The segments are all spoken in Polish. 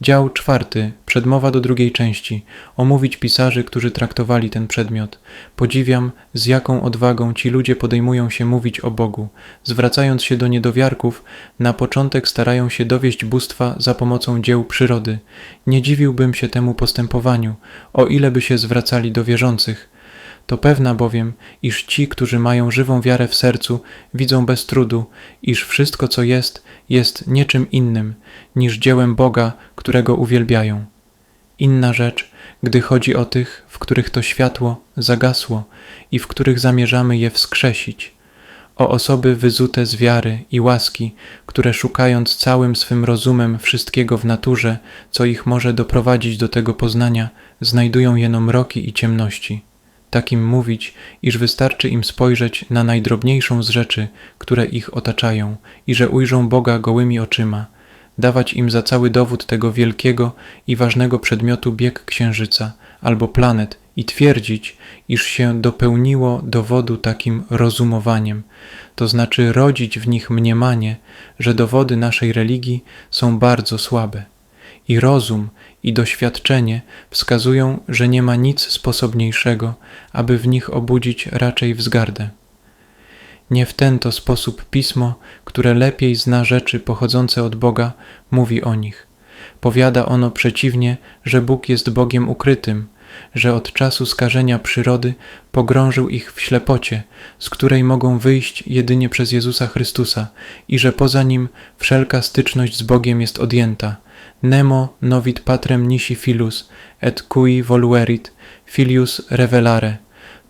Dział czwarty, przedmowa do drugiej części. Omówić pisarzy, którzy traktowali ten przedmiot. Podziwiam, z jaką odwagą ci ludzie podejmują się mówić o Bogu. Zwracając się do niedowiarków, na początek starają się dowieść bóstwa za pomocą dzieł przyrody. Nie dziwiłbym się temu postępowaniu, o ile by się zwracali do wierzących. To pewna bowiem, iż ci, którzy mają żywą wiarę w sercu, widzą bez trudu, iż wszystko, co jest, jest niczym innym niż dziełem Boga, którego uwielbiają. Inna rzecz, gdy chodzi o tych, w których to światło zagasło i w których zamierzamy je wskrzesić, o osoby wyzute z wiary i łaski, które szukając całym swym rozumem wszystkiego w naturze, co ich może doprowadzić do tego poznania, znajdują jeno mroki i ciemności takim mówić, iż wystarczy im spojrzeć na najdrobniejszą z rzeczy, które ich otaczają, i że ujrzą Boga gołymi oczyma, dawać im za cały dowód tego wielkiego i ważnego przedmiotu bieg księżyca albo planet i twierdzić, iż się dopełniło dowodu takim rozumowaniem, to znaczy rodzić w nich mniemanie, że dowody naszej religii są bardzo słabe. I rozum, i doświadczenie wskazują, że nie ma nic sposobniejszego, aby w nich obudzić raczej wzgardę. Nie w ten to sposób pismo, które lepiej zna rzeczy pochodzące od Boga, mówi o nich. Powiada ono przeciwnie, że Bóg jest Bogiem ukrytym, że od czasu skażenia przyrody pogrążył ich w ślepocie, z której mogą wyjść jedynie przez Jezusa Chrystusa i że poza nim wszelka styczność z Bogiem jest odjęta, nemo novit patrem nisi filus, et cui voluerit filius revelare.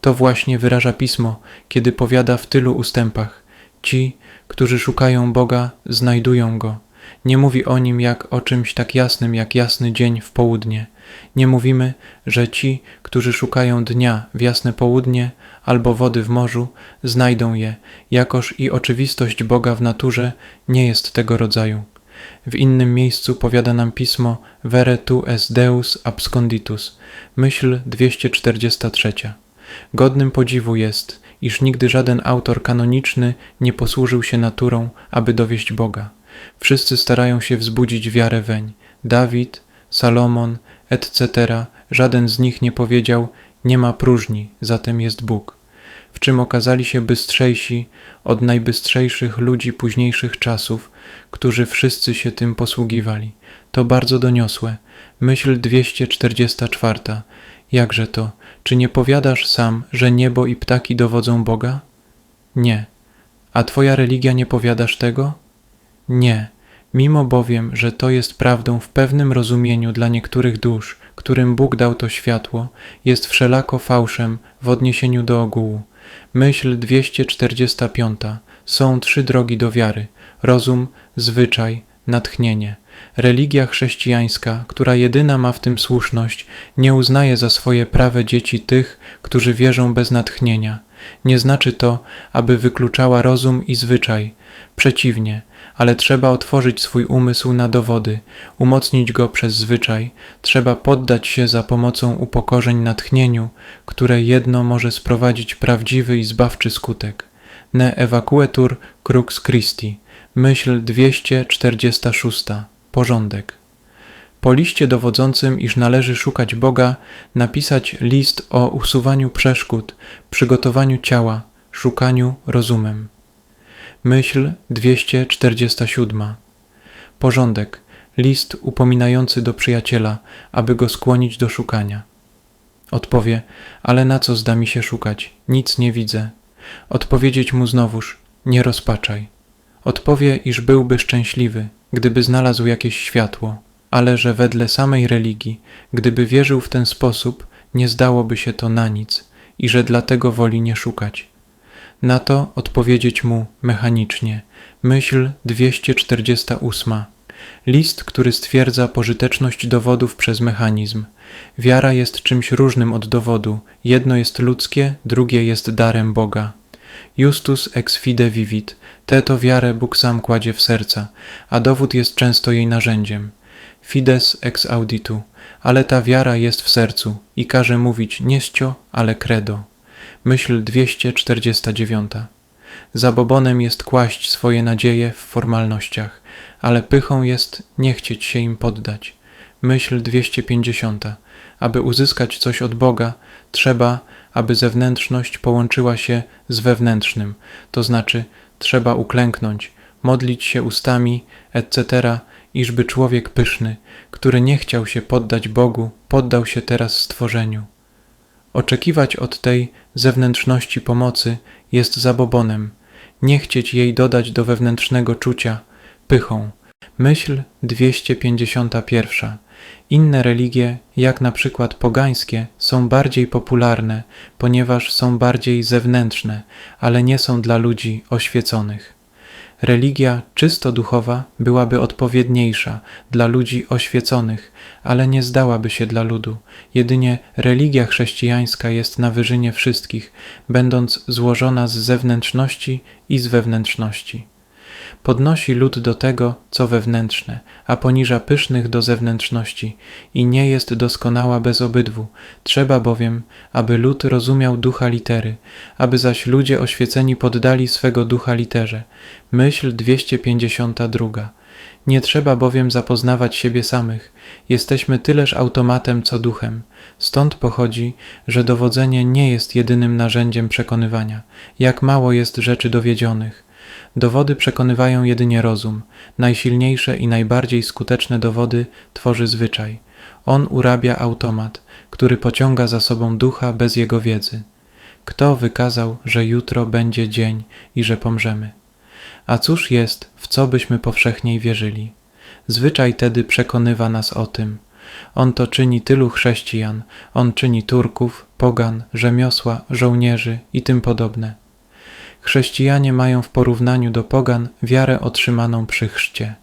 To właśnie wyraża Pismo, kiedy powiada w tylu ustępach. Ci, którzy szukają Boga, znajdują Go. Nie mówi o Nim jak o czymś tak jasnym jak jasny dzień w południe. Nie mówimy, że ci, którzy szukają dnia w jasne południe albo wody w morzu, znajdą je, jakoż i oczywistość Boga w naturze nie jest tego rodzaju. W innym miejscu powiada nam pismo Vere tu es Deus absconditus, myśl 243. Godnym podziwu jest, iż nigdy żaden autor kanoniczny nie posłużył się naturą, aby dowieść Boga. Wszyscy starają się wzbudzić wiarę weń. Dawid, Salomon, etc., żaden z nich nie powiedział, nie ma próżni, zatem jest Bóg. W czym okazali się bystrzejsi od najbystrzejszych ludzi późniejszych czasów, którzy wszyscy się tym posługiwali. To bardzo doniosłe. Myśl 244. Jakże to? Czy nie powiadasz sam, że niebo i ptaki dowodzą Boga? Nie. A Twoja religia nie powiadasz tego? Nie. Mimo bowiem, że to jest prawdą w pewnym rozumieniu dla niektórych dusz, którym Bóg dał to światło, jest wszelako fałszem w odniesieniu do ogółu. Myśl 245. Są trzy drogi do wiary: rozum, zwyczaj, natchnienie. Religia chrześcijańska, która jedyna ma w tym słuszność, nie uznaje za swoje prawe dzieci tych, którzy wierzą bez natchnienia. Nie znaczy to, aby wykluczała rozum i zwyczaj. Przeciwnie, ale trzeba otworzyć swój umysł na dowody, umocnić go przez zwyczaj, trzeba poddać się za pomocą upokorzeń natchnieniu, które jedno może sprowadzić prawdziwy i zbawczy skutek. Ne evacuetur crux Christi. Myśl 246. Porządek. Po liście dowodzącym, iż należy szukać Boga, napisać list o usuwaniu przeszkód, przygotowaniu ciała, szukaniu rozumem. Myśl 247. Porządek. List upominający do przyjaciela, aby go skłonić do szukania. Odpowie, ale na co zda mi się szukać? Nic nie widzę. Odpowiedzieć mu znowuż, nie rozpaczaj. Odpowie, iż byłby szczęśliwy, gdyby znalazł jakieś światło, ale że wedle samej religii, gdyby wierzył w ten sposób, nie zdałoby się to na nic i że dlatego woli nie szukać. Na to odpowiedzieć mu mechanicznie. Myśl 248. List, który stwierdza pożyteczność dowodów przez mechanizm. Wiara jest czymś różnym od dowodu. Jedno jest ludzkie, drugie jest darem Boga. Justus ex fide vivit. Tę to wiarę Bóg sam kładzie w serca, a dowód jest często jej narzędziem. Fides ex auditu. Ale ta wiara jest w sercu i każe mówić nie scio, ale credo. Myśl 249. Zabobonem jest kłaść swoje nadzieje w formalnościach, ale pychą jest nie chcieć się im poddać. Myśl 250. Aby uzyskać coś od Boga, trzeba, aby zewnętrzność połączyła się z wewnętrznym, to znaczy trzeba uklęknąć, modlić się ustami, etc., iżby człowiek pyszny, który nie chciał się poddać Bogu, poddał się teraz stworzeniu. Oczekiwać od tej zewnętrzności pomocy jest zabobonem, nie chcieć jej dodać do wewnętrznego czucia, pychą. Myśl 251. Inne religie, jak na przykład pogańskie, są bardziej popularne, ponieważ są bardziej zewnętrzne, ale nie są dla ludzi oświeconych. Religia czysto duchowa byłaby odpowiedniejsza dla ludzi oświeconych, ale nie zdałaby się dla ludu. Jedynie religia chrześcijańska jest na wyżynie wszystkich, będąc złożona z zewnętrzności i z wewnętrzności. Podnosi lud do tego, co wewnętrzne, a poniża pysznych do zewnętrzności i nie jest doskonała bez obydwu. Trzeba bowiem, aby lud rozumiał ducha litery, aby zaś ludzie oświeceni poddali swego ducha literze. Myśl 252. Nie trzeba bowiem zapoznawać siebie samych. Jesteśmy tyleż automatem, co duchem. Stąd pochodzi, że dowodzenie nie jest jedynym narzędziem przekonywania. Jak mało jest rzeczy dowiedzionych. Dowody przekonywają jedynie rozum. Najsilniejsze i najbardziej skuteczne dowody tworzy zwyczaj. On urabia automat, który pociąga za sobą ducha bez jego wiedzy. Kto wykazał, że jutro będzie dzień i że pomrzemy? A cóż jest, w co byśmy powszechniej wierzyli? Zwyczaj tedy przekonywa nas o tym. On to czyni tylu chrześcijan, on czyni Turków, pogan, rzemiosła, żołnierzy i tym podobne. Chrześcijanie mają w porównaniu do pogan wiarę otrzymaną przy chrzcie.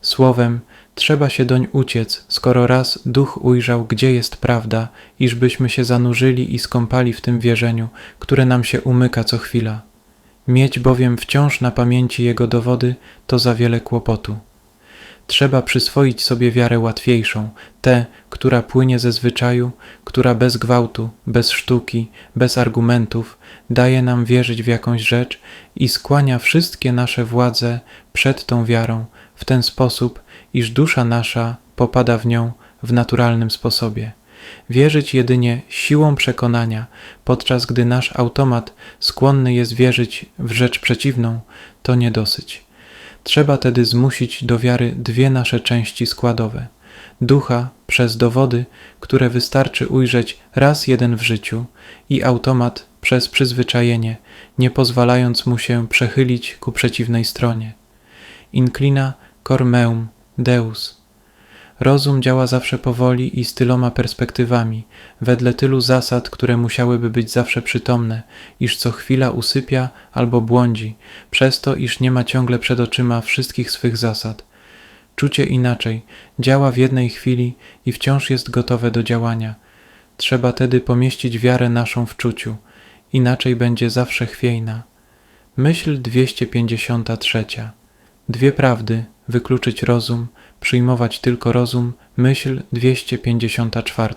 Słowem, trzeba się doń uciec, skoro raz duch ujrzał, gdzie jest prawda, iżbyśmy się zanurzyli i skąpali w tym wierzeniu, które nam się umyka co chwila. Mieć bowiem wciąż na pamięci jego dowody to za wiele kłopotu. Trzeba przyswoić sobie wiarę łatwiejszą, tę, która płynie ze zwyczaju, która bez gwałtu, bez sztuki, bez argumentów daje nam wierzyć w jakąś rzecz i skłania wszystkie nasze władze przed tą wiarą w ten sposób, iż dusza nasza popada w nią w naturalnym sposobie. Wierzyć jedynie siłą przekonania, podczas gdy nasz automat skłonny jest wierzyć w rzecz przeciwną, to nie dosyć. Trzeba tedy zmusić do wiary dwie nasze części składowe. Ducha przez dowody, które wystarczy ujrzeć raz jeden w życiu, i automat przez przyzwyczajenie, nie pozwalając mu się przechylić ku przeciwnej stronie. Inclina cor meum Deus. Rozum działa zawsze powoli i z tyloma perspektywami, wedle tylu zasad, które musiałyby być zawsze przytomne, iż co chwila usypia albo błądzi, przez to, iż nie ma ciągle przed oczyma wszystkich swych zasad. Czucie inaczej, działa w jednej chwili i wciąż jest gotowe do działania. Trzeba tedy pomieścić wiarę naszą w czuciu, inaczej będzie zawsze chwiejna. Myśl 253. Dwie prawdy, wykluczyć rozum, przyjmować tylko rozum, myśl 254.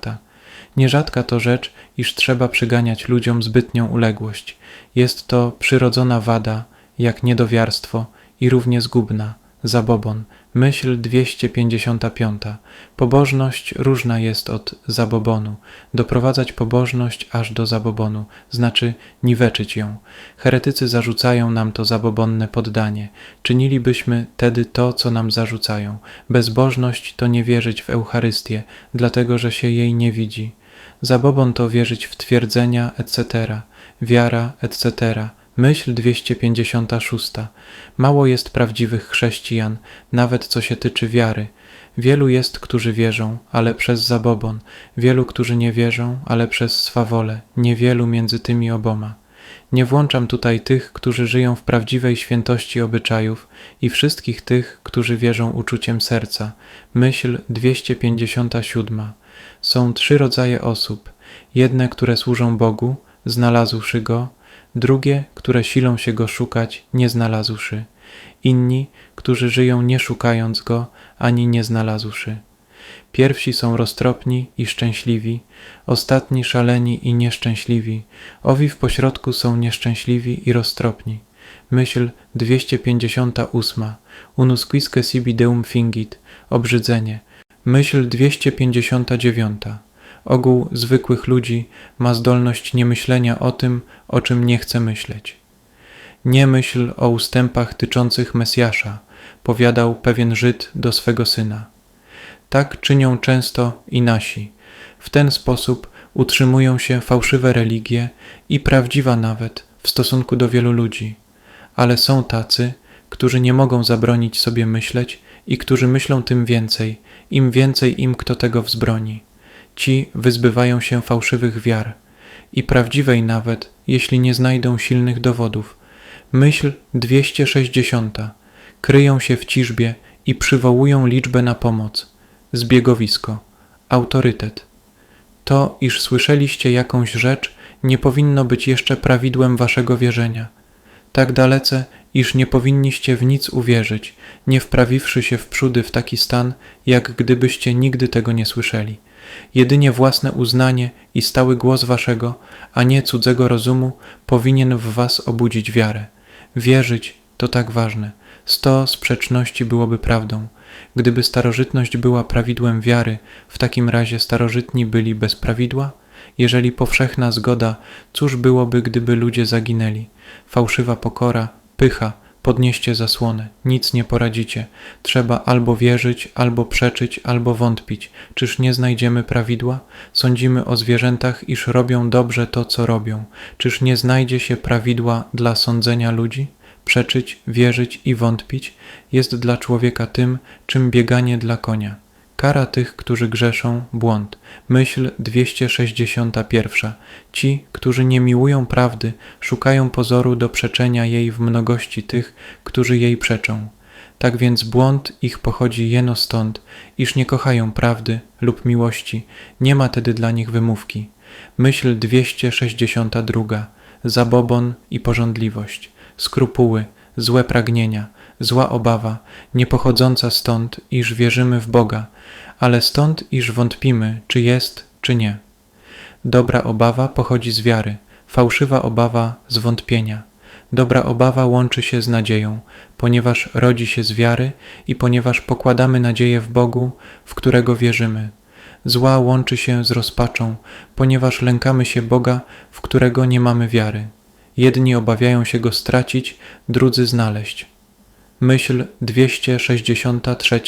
Nierzadka to rzecz, iż trzeba przyganiać ludziom zbytnią uległość. Jest to przyrodzona wada, jak niedowiarstwo i równie zgubna, zabobon, Myśl 255. Pobożność różna jest od zabobonu. Doprowadzać pobożność aż do zabobonu, znaczy niweczyć ją. Heretycy zarzucają nam to zabobonne poddanie. Czynilibyśmy tedy to, co nam zarzucają. Bezbożność to nie wierzyć w Eucharystię, dlatego że się jej nie widzi. Zabobon to wierzyć w twierdzenia, etc., wiara, etc., Myśl 256. Mało jest prawdziwych chrześcijan, nawet co się tyczy wiary. Wielu jest, którzy wierzą, ale przez zabobon, wielu, którzy nie wierzą, ale przez swawolę, niewielu między tymi oboma. Nie włączam tutaj tych, którzy żyją w prawdziwej świętości obyczajów i wszystkich tych, którzy wierzą uczuciem serca. Myśl 257. Są trzy rodzaje osób. Jedne, które służą Bogu, znalazłszy Go, drugie, które silą się go szukać, nie znalazłszy, inni, którzy żyją nie szukając go, ani nie znalazłszy. Pierwsi są roztropni i szczęśliwi, ostatni szaleni i nieszczęśliwi, owi w pośrodku są nieszczęśliwi i roztropni. Myśl 258. Unus quisque sibi deum fingit. Obrzydzenie. Myśl 259. Ogół zwykłych ludzi ma zdolność niemyślenia o tym, o czym nie chce myśleć. Nie myśl o ustępach tyczących Mesjasza, powiadał pewien Żyd do swego syna. Tak czynią często i nasi. W ten sposób utrzymują się fałszywe religie i prawdziwa nawet w stosunku do wielu ludzi. Ale są tacy, którzy nie mogą zabronić sobie myśleć i którzy myślą tym więcej, im więcej im kto tego wzbroni. Ci wyzbywają się fałszywych wiar i prawdziwej nawet, jeśli nie znajdą silnych dowodów. Myśl 260. Kryją się w ciżbie i przywołują liczbę na pomoc. Zbiegowisko. Autorytet. To, iż słyszeliście jakąś rzecz, nie powinno być jeszcze prawidłem waszego wierzenia. Tak dalece, iż nie powinniście w nic uwierzyć, nie wprawiwszy się w przódy w taki stan, jak gdybyście nigdy tego nie słyszeli. Jedynie własne uznanie i stały głos waszego, a nie cudzego rozumu, powinien w was obudzić wiarę. Wierzyć to tak ważne. Sto sprzeczności byłoby prawdą. Gdyby starożytność była prawidłem wiary, w takim razie starożytni byli bez prawidła? Jeżeli powszechna zgoda, cóż byłoby, gdyby ludzie zaginęli? Fałszywa pokora, pycha, podnieście zasłonę, nic nie poradzicie. Trzeba albo wierzyć, albo przeczyć, albo wątpić. Czyż nie znajdziemy prawidła? Sądzimy o zwierzętach, iż robią dobrze to, co robią. Czyż nie znajdzie się prawidła dla sądzenia ludzi? Przeczyć, wierzyć i wątpić jest dla człowieka tym, czym bieganie dla konia. Kara tych, którzy grzeszą, błąd. Myśl 261. Ci, którzy nie miłują prawdy, szukają pozoru do przeczenia jej w mnogości tych, którzy jej przeczą. Tak więc błąd ich pochodzi jeno stąd, iż nie kochają prawdy lub miłości, nie ma tedy dla nich wymówki. Myśl 262. Zabobon i porządliwość, skrupuły, złe pragnienia, zła obawa, nie pochodząca stąd, iż wierzymy w Boga, ale stąd, iż wątpimy, czy jest, czy nie. Dobra obawa pochodzi z wiary, fałszywa obawa z wątpienia. Dobra obawa łączy się z nadzieją, ponieważ rodzi się z wiary i ponieważ pokładamy nadzieję w Bogu, w którego wierzymy. Zła łączy się z rozpaczą, ponieważ lękamy się Boga, w którego nie mamy wiary. Jedni obawiają się go stracić, drudzy znaleźć. Myśl 263.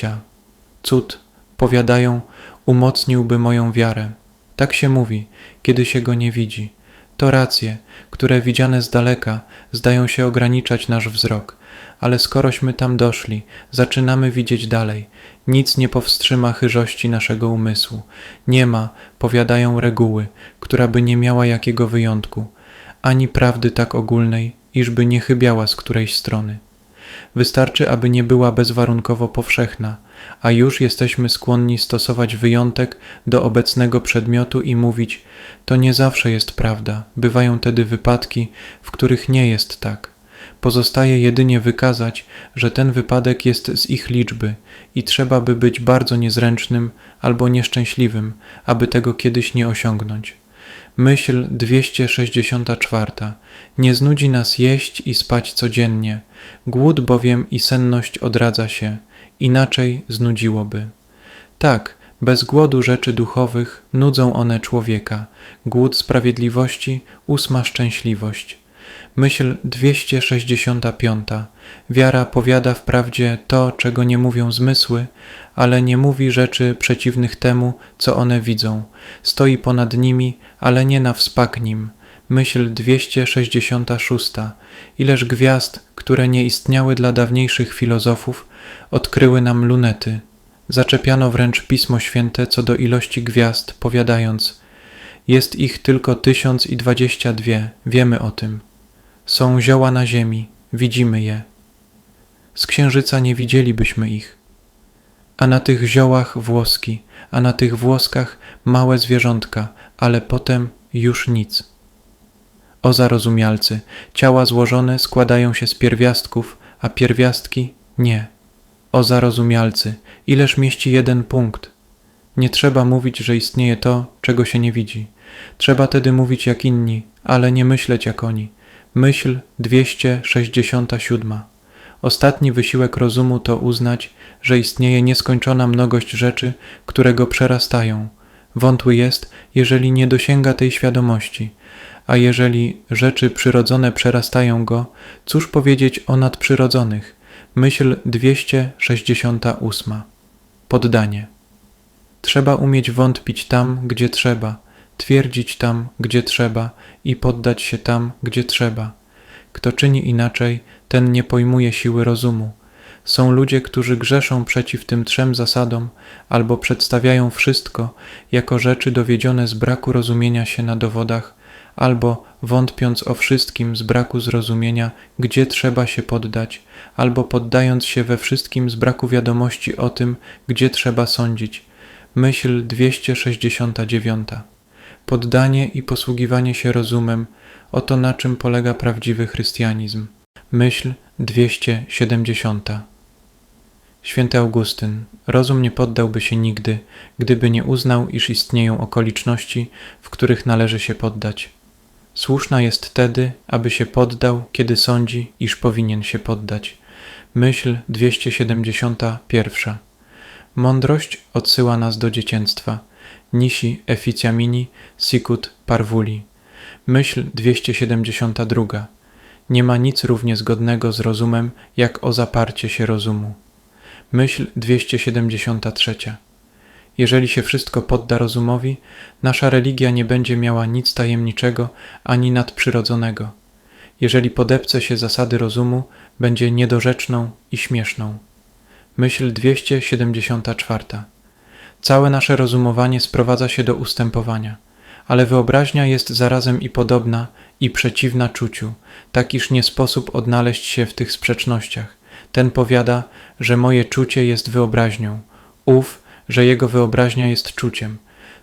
Cud, powiadają, umocniłby moją wiarę. Tak się mówi, kiedy się go nie widzi. To racje, które widziane z daleka zdają się ograniczać nasz wzrok, ale skorośmy tam doszli, zaczynamy widzieć dalej. Nic nie powstrzyma chyżości naszego umysłu. Nie ma, powiadają reguły, która by nie miała jakiego wyjątku, ani prawdy tak ogólnej, iżby nie chybiała z którejś strony. Wystarczy, aby nie była bezwarunkowo powszechna, a już jesteśmy skłonni stosować wyjątek do obecnego przedmiotu i mówić: To nie zawsze jest prawda, bywają tedy wypadki, w których nie jest tak. Pozostaje jedynie wykazać, że ten wypadek jest z ich liczby i trzeba by być bardzo niezręcznym albo nieszczęśliwym, aby tego kiedyś nie osiągnąć. Myśl 264. Nie znudzi nas jeść i spać codziennie, głód bowiem i senność odradza się, inaczej znudziłoby. Tak, bez głodu rzeczy duchowych nudzą one człowieka, głód sprawiedliwości ósma szczęśliwość. Myśl 265. Wiara powiada wprawdzie to, czego nie mówią zmysły, ale nie mówi rzeczy przeciwnych temu, co one widzą. Stoi ponad nimi, ale nie na wspak nim. Myśl 266. Ileż gwiazd, które nie istniały dla dawniejszych filozofów, odkryły nam lunety. Zaczepiano wręcz Pismo Święte co do ilości gwiazd, powiadając: Jest ich tylko tysiąc i dwadzieścia dwie, wiemy o tym. Są zioła na ziemi, widzimy je. Z księżyca nie widzielibyśmy ich. A na tych ziołach włoski, a na tych włoskach małe zwierzątka, ale potem już nic. O zarozumialcy, ciała złożone składają się z pierwiastków, a pierwiastki nie. O zarozumialcy, ileż mieści jeden punkt. Nie trzeba mówić, że istnieje to, czego się nie widzi. Trzeba tedy mówić jak inni, ale nie myśleć jak oni. Myśl 267. Ostatni wysiłek rozumu to uznać, że istnieje nieskończona mnogość rzeczy, które go przerastają. Wątły jest, jeżeli nie dosięga tej świadomości. A jeżeli rzeczy przyrodzone przerastają go, cóż powiedzieć o nadprzyrodzonych? Myśl 268. Poddanie. Trzeba umieć wątpić tam, gdzie trzeba, twierdzić tam, gdzie trzeba i poddać się tam, gdzie trzeba. Kto czyni inaczej, ten nie pojmuje siły rozumu. Są ludzie, którzy grzeszą przeciw tym trzem zasadom, albo przedstawiają wszystko jako rzeczy dowiedzione z braku rozumienia się na dowodach, albo wątpiąc o wszystkim z braku zrozumienia, gdzie trzeba się poddać, albo poddając się we wszystkim z braku wiadomości o tym, gdzie trzeba sądzić. Myśl 269. Poddanie i posługiwanie się rozumem oto na czym polega prawdziwy chrystianizm. Myśl 270. Święty Augustyn, rozum nie poddałby się nigdy, gdyby nie uznał, iż istnieją okoliczności, w których należy się poddać. Słuszna jest tedy, aby się poddał, kiedy sądzi, iż powinien się poddać. Myśl 271. Mądrość odsyła nas do dziecięctwa. Nisi efficiamini sicut parvuli. Myśl 272. Nie ma nic równie zgodnego z rozumem, jak o zaparcie się rozumu. Myśl 273. Jeżeli się wszystko podda rozumowi, nasza religia nie będzie miała nic tajemniczego ani nadprzyrodzonego. Jeżeli podepce się zasady rozumu, będzie niedorzeczną i śmieszną. Myśl 274. Całe nasze rozumowanie sprowadza się do ustępowania, ale wyobraźnia jest zarazem i podobna, i przeciwna czuciu, tak iż nie sposób odnaleźć się w tych sprzecznościach. Ten powiada, że moje czucie jest wyobraźnią, ów, że jego wyobraźnia jest czuciem.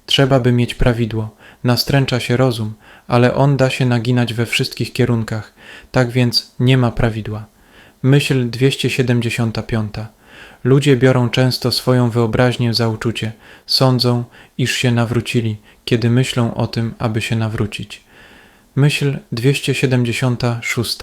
Trzeba by mieć prawidło, nastręcza się rozum, ale on da się naginać we wszystkich kierunkach, tak więc nie ma prawidła. Myśl 275. Ludzie biorą często swoją wyobraźnię za uczucie, sądzą, iż się nawrócili, kiedy myślą o tym, aby się nawrócić. Myśl 276.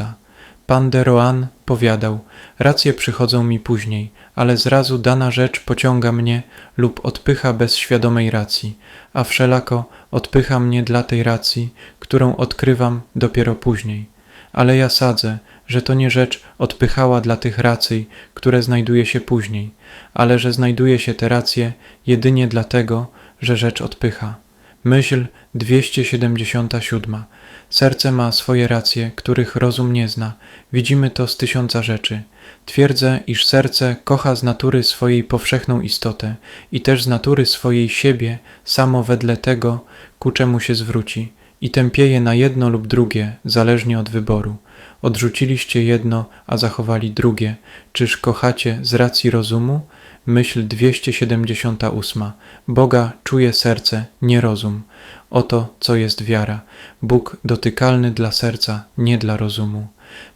Pan de Rohan powiadał: Racje przychodzą mi później, ale zrazu dana rzecz pociąga mnie lub odpycha bez świadomej racji, a wszelako odpycha mnie dla tej racji, którą odkrywam dopiero później. Ale ja sadzę, że to nie rzecz odpychała dla tych racji, które znajduje się później, ale że znajduje się te racje jedynie dlatego, że rzecz odpycha. Myśl 277. Serce ma swoje racje, których rozum nie zna. Widzimy to z tysiąca rzeczy. Twierdzę, iż serce kocha z natury swojej powszechną istotę i też z natury swojej siebie samo wedle tego, ku czemu się zwróci i tępieje na jedno lub drugie, zależnie od wyboru. Odrzuciliście jedno, a zachowali drugie. Czyż kochacie z racji rozumu? Myśl 278. Boga czuje serce, nie rozum. Oto, co jest wiara. Bóg dotykalny dla serca, nie dla rozumu.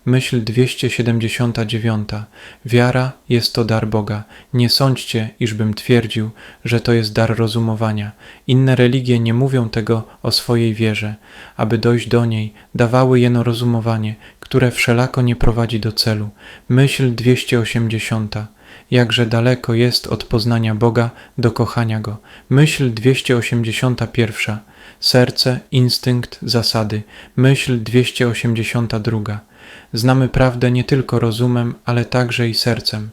Myśl 279. Wiara jest to dar Boga. Nie sądźcie, iżbym twierdził, że to jest dar rozumowania. Inne religie nie mówią tego o swojej wierze. Aby dojść do niej, dawały jeno rozumowanie, które wszelako nie prowadzi do celu. Myśl 280 jakże daleko jest od poznania Boga do kochania Go. Myśl 281. Serce, instynkt, zasady. Myśl 282. Znamy prawdę nie tylko rozumem, ale także i sercem.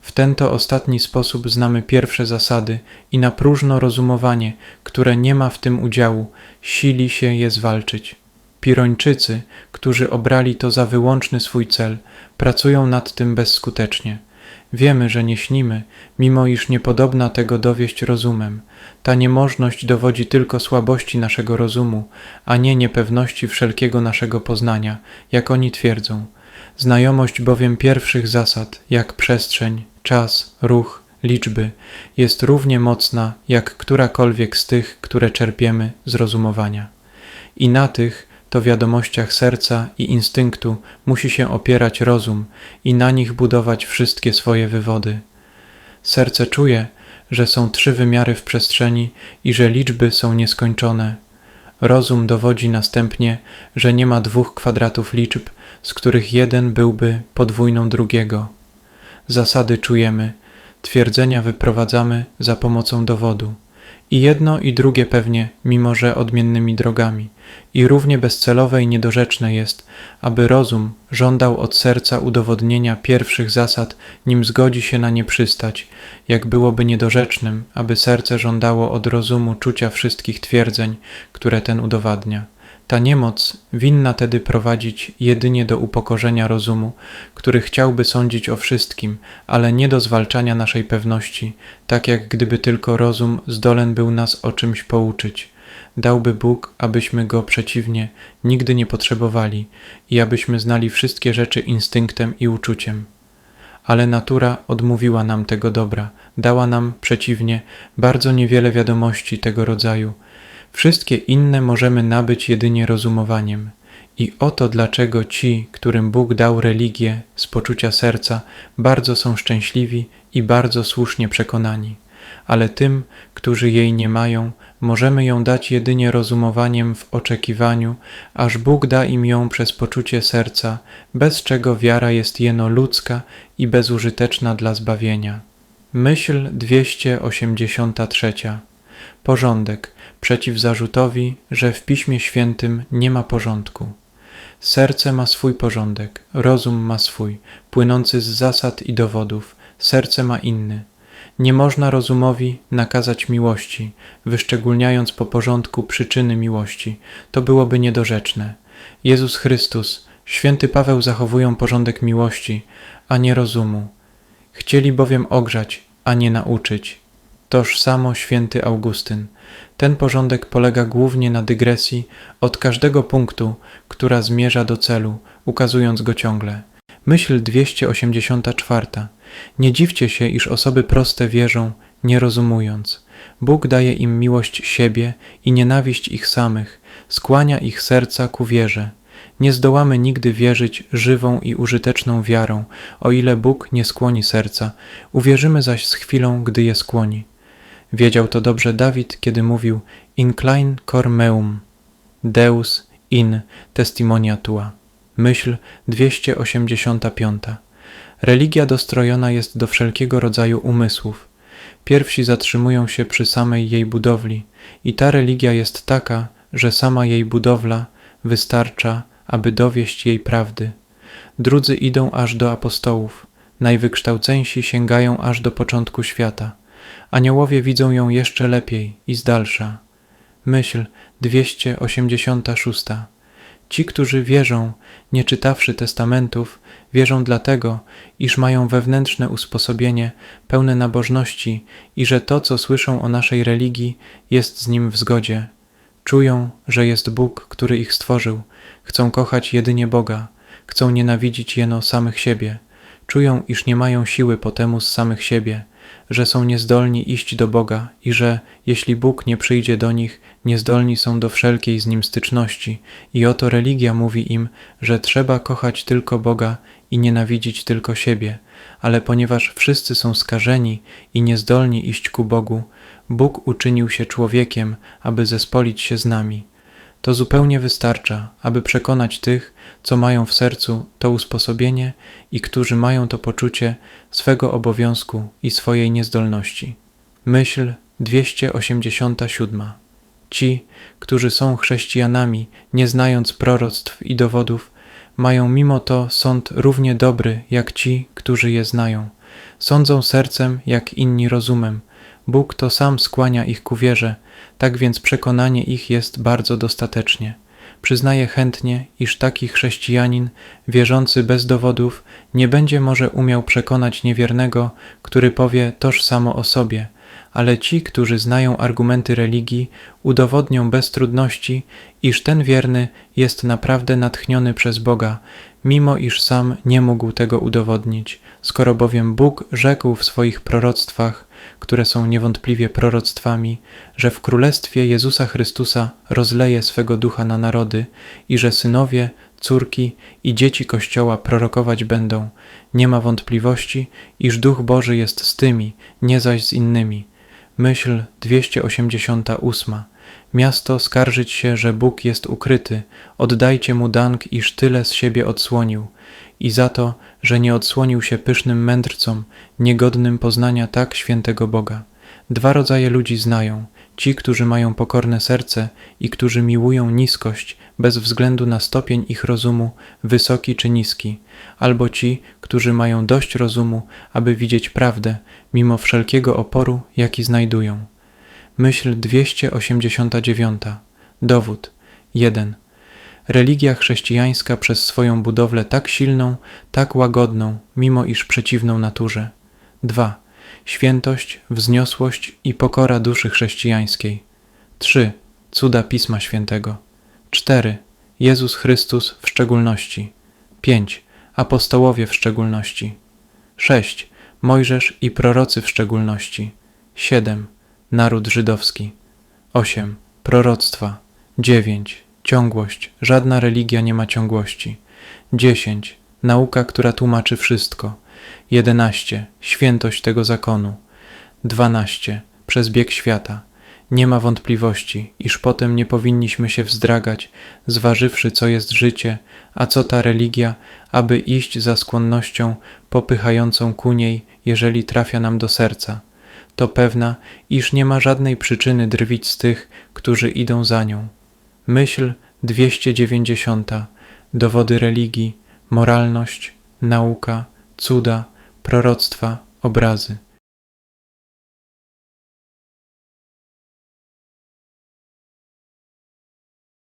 W ten to ostatni sposób znamy pierwsze zasady i na próżno rozumowanie, które nie ma w tym udziału, sili się je zwalczyć. Pirończycy, którzy obrali to za wyłączny swój cel, pracują nad tym bezskutecznie. Wiemy, że nie śnimy, mimo iż niepodobna tego dowieść rozumem. Ta niemożność dowodzi tylko słabości naszego rozumu, a nie niepewności wszelkiego naszego poznania, jak oni twierdzą. Znajomość bowiem pierwszych zasad, jak przestrzeń, czas, ruch, liczby, jest równie mocna jak którakolwiek z tych, które czerpiemy z rozumowania. I na tych, to wiadomościach serca i instynktu musi się opierać rozum i na nich budować wszystkie swoje wywody. Serce czuje, że są trzy wymiary w przestrzeni i że liczby są nieskończone. Rozum dowodzi następnie, że nie ma dwóch kwadratów liczb, z których jeden byłby podwójną drugiego. Zasady czujemy, twierdzenia wyprowadzamy za pomocą dowodu. I jedno i drugie pewnie, mimo że odmiennymi drogami. I równie bezcelowe i niedorzeczne jest, aby rozum żądał od serca udowodnienia pierwszych zasad, nim zgodzi się na nie przystać, jak byłoby niedorzecznym, aby serce żądało od rozumu czucia wszystkich twierdzeń, które ten udowadnia. Ta niemoc winna tedy prowadzić jedynie do upokorzenia rozumu, który chciałby sądzić o wszystkim, ale nie do zwalczania naszej pewności, tak jak gdyby tylko rozum zdolen był nas o czymś pouczyć. Dałby Bóg, abyśmy Go przeciwnie nigdy nie potrzebowali i abyśmy znali wszystkie rzeczy instynktem i uczuciem. Ale natura odmówiła nam tego dobra, dała nam przeciwnie bardzo niewiele wiadomości tego rodzaju, Wszystkie inne możemy nabyć jedynie rozumowaniem. I oto dlaczego ci, którym Bóg dał religię z poczucia serca, bardzo są szczęśliwi i bardzo słusznie przekonani. Ale tym, którzy jej nie mają, możemy ją dać jedynie rozumowaniem w oczekiwaniu, aż Bóg da im ją przez poczucie serca, bez czego wiara jest jeno ludzka i bezużyteczna dla zbawienia. Myśl 283. Porządek przeciw zarzutowi, że w Piśmie Świętym nie ma porządku. Serce ma swój porządek, rozum ma swój, płynący z zasad i dowodów, serce ma inny. Nie można rozumowi nakazać miłości, wyszczególniając po porządku przyczyny miłości. To byłoby niedorzeczne. Jezus Chrystus, święty Paweł zachowują porządek miłości, a nie rozumu. Chcieli bowiem ogrzać, a nie nauczyć. Toż samo święty Augustyn. Ten porządek polega głównie na dygresji od każdego punktu, która zmierza do celu, ukazując go ciągle. Myśl 284. Nie dziwcie się, iż osoby proste wierzą, nie rozumując. Bóg daje im miłość siebie i nienawiść ich samych, skłania ich serca ku wierze. Nie zdołamy nigdy wierzyć żywą i użyteczną wiarą, o ile Bóg nie skłoni serca, uwierzymy zaś z chwilą, gdy je skłoni. Wiedział to dobrze Dawid, kiedy mówił Incline cor meum, Deus in testimonia tua. Myśl 285. Religia dostrojona jest do wszelkiego rodzaju umysłów. Pierwsi zatrzymują się przy samej jej budowli i ta religia jest taka, że sama jej budowla wystarcza, aby dowieść jej prawdy. Drudzy idą aż do apostołów, najwykształceńsi sięgają aż do początku świata. Aniołowie widzą ją jeszcze lepiej i z dalsza. Myśl 286. Ci, którzy wierzą, nie czytawszy testamentów, wierzą dlatego, iż mają wewnętrzne usposobienie, pełne nabożności i że to, co słyszą o naszej religii, jest z nim w zgodzie. Czują, że jest Bóg, który ich stworzył, chcą kochać jedynie Boga, chcą nienawidzić jeno samych siebie, czują, iż nie mają siły po temu z samych siebie, że są niezdolni iść do Boga i że, jeśli Bóg nie przyjdzie do nich, niezdolni są do wszelkiej z Nim styczności i oto religia mówi im, że trzeba kochać tylko Boga i nienawidzić tylko siebie, ale ponieważ wszyscy są skażeni i niezdolni iść ku Bogu, Bóg uczynił się człowiekiem, aby zespolić się z nami. To zupełnie wystarcza, aby przekonać tych, co mają w sercu to usposobienie i którzy mają to poczucie swego obowiązku i swojej niezdolności. Myśl 287. Ci, którzy są chrześcijanami, nie znając proroctw i dowodów, mają mimo to sąd równie dobry jak ci, którzy je znają. Sądzą sercem jak inni rozumem. Bóg to sam skłania ich ku wierze, tak więc przekonanie ich jest bardzo dostatecznie. Przyznaję chętnie, iż taki chrześcijanin, wierzący bez dowodów, nie będzie może umiał przekonać niewiernego, który powie toż samo o sobie, ale ci, którzy znają argumenty religii, udowodnią bez trudności, iż ten wierny jest naprawdę natchniony przez Boga, mimo iż sam nie mógł tego udowodnić, skoro bowiem Bóg rzekł w swoich proroctwach, które są niewątpliwie proroctwami, że w Królestwie Jezusa Chrystusa rozleje swego ducha na narody i że synowie, córki i dzieci Kościoła prorokować będą, nie ma wątpliwości, iż Duch Boży jest z tymi, nie zaś z innymi. Myśl 288. Miasto skarżyć się, że Bóg jest ukryty, oddajcie mu dank, iż tyle z siebie odsłonił. i za to, że nie odsłonił się pysznym mędrcom, niegodnym poznania tak świętego Boga. Dwa rodzaje ludzi znają: ci, którzy mają pokorne serce i którzy miłują niskość bez względu na stopień ich rozumu, wysoki czy niski, albo ci, którzy mają dość rozumu, aby widzieć prawdę, mimo wszelkiego oporu, jaki znajdują. Myśl 289. Dowód 1. Religia chrześcijańska przez swoją budowlę tak silną, tak łagodną, mimo iż przeciwną naturze. 2. Świętość, wzniosłość i pokora duszy chrześcijańskiej. 3. Cuda Pisma Świętego. 4. Jezus Chrystus w szczególności. 5. Apostołowie w szczególności. 6. Mojżesz i prorocy w szczególności. 7. Naród żydowski. 8. Proroctwa. 9. Ciągłość. Żadna religia nie ma ciągłości. 10. Nauka, która tłumaczy wszystko. 11. Świętość tego zakonu. 12. Przez bieg świata. Nie ma wątpliwości, iż potem nie powinniśmy się wzdragać, zważywszy, co jest życie, a co ta religia, aby iść za skłonnością popychającą ku niej, jeżeli trafia nam do serca. To pewna, iż nie ma żadnej przyczyny drwić z tych, którzy idą za nią. Myśl 290. Dowody religii, moralność, nauka, cuda, proroctwa, obrazy.